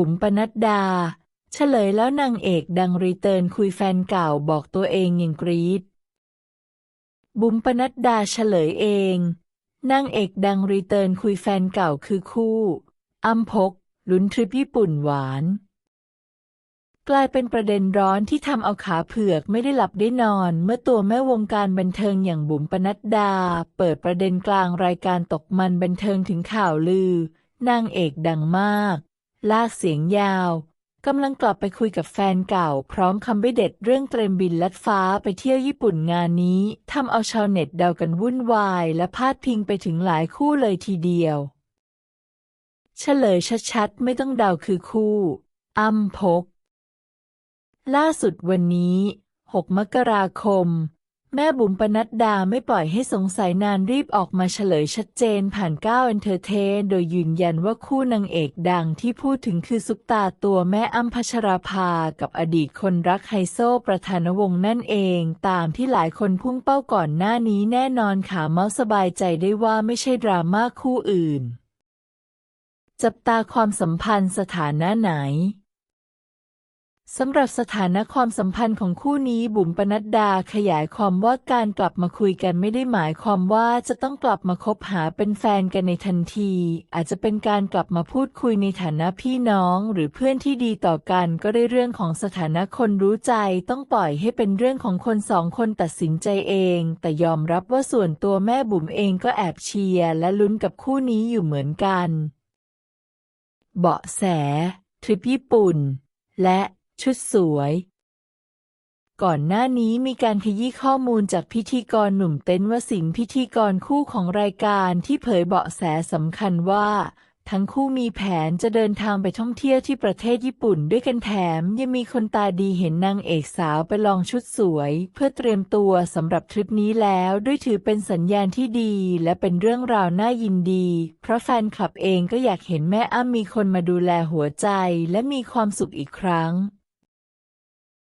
บุ๋มปนัดดา เฉลยแล้วนางเอกดังรีเทิร์นคุยแฟนเก่าบอกตัวเองอย่างกรี๊ดบุ๋มปนัดดาเฉลยเอง นางเอกดังรีเทิร์นคุยแฟนเก่าคือคู่อ้ำพกลุ้นทริปญี่ปุ่นหวาน กลายเป็นประเด็นร้อนที่ทำเอาขาเผือกไม่ได้หลับได้นอน เมื่อตัวแม่วงการบันเทิงอย่างบุ๋มปนัดดา เปิดประเด็นกลางรายการตกมันบันเทิงถึงข่าวลือ นางเอกดังมาก ลากเสียงยาวกำลังกลับไปคุยกับแฟนเก่า พร้อมคำไม่เด็ดเรื่องเตรียมบินลัดฟ้าไปเที่ยวญี่ปุ่นงานนี้ทำเอาชาวเน็ตเดากันวุ่นวาย และพาดพิงไปถึงหลายคู่เลยทีเดียว เฉลยชัดๆ ไม่ต้องเดาคือคู่อ้ำพก ล่าสุดวันนี้ 6 มกราคม แม่บุ๋มปนัดดาไม่ปล่อยให้สงสัยนานรีบออกมาเฉลยชัดเจนผ่านก้าวเอนเตอร์เทน โดยยืนยันว่าคู่นางเอกดังที่พูดถึงคือซุปตาตัวแม่อ้ำพัชราภา กับอดีตคนรักไฮโซประธานวงศ์นั่นเอง ตามที่หลายคนพุ่งเป้าก่อนหน้านี้แน่นอนขาเมาส์สบายใจได้ว่าไม่ใช่ดราม่าคู่อื่น จับตาความสัมพันธ์สถานะไหน สำหรับสถานะความสัมพันธ์ของคู่นี้บุ๋มปนัดดาขยายความว่าการกลับมาคุยกันไม่ได้หมายความว่าจะต้องกลับมาคบหาเป็นแฟนกันในทันที อาจจะเป็นการกลับมาพูดคุยในฐานะพี่น้องหรือเพื่อนที่ดีต่อกันก็ได้เรื่องของสถานะคนรู้ใจต้องปล่อยให้เป็นเรื่องของคนสองคนตัดสินใจเอง แต่ยอมรับว่าส่วนตัวแม่บุ๋มเองก็แอบเชียร์และลุ้นกับคู่นี้อยู่เหมือนกัน เบาะแสทริปญี่ปุ่น และ ชุดสวย ก่อนหน้านี้มีการขยี้ข้อมูลจากพิธีกรหนุ่มเต้นวสินพิธีกรคู่ของรายการที่เผยเบาะแสสำคัญว่า ทั้งคู่มีแผนจะเดินทางไปท่องเที่ยวที่ประเทศญี่ปุ่นด้วยกันแถม ยังมีคนตาดีเห็นนางเอกสาวไปลองชุดสวย เพื่อเตรียมตัวสำหรับทริปนี้แล้วด้วยถือเป็นสัญญาณที่ดี และเป็นเรื่องราวน่ายินดี เพราะแฟนคลับเองก็อยากเห็นแม่อ้ำมีคนมาดูแลหัวใจ และมีความสุขอีกครั้ง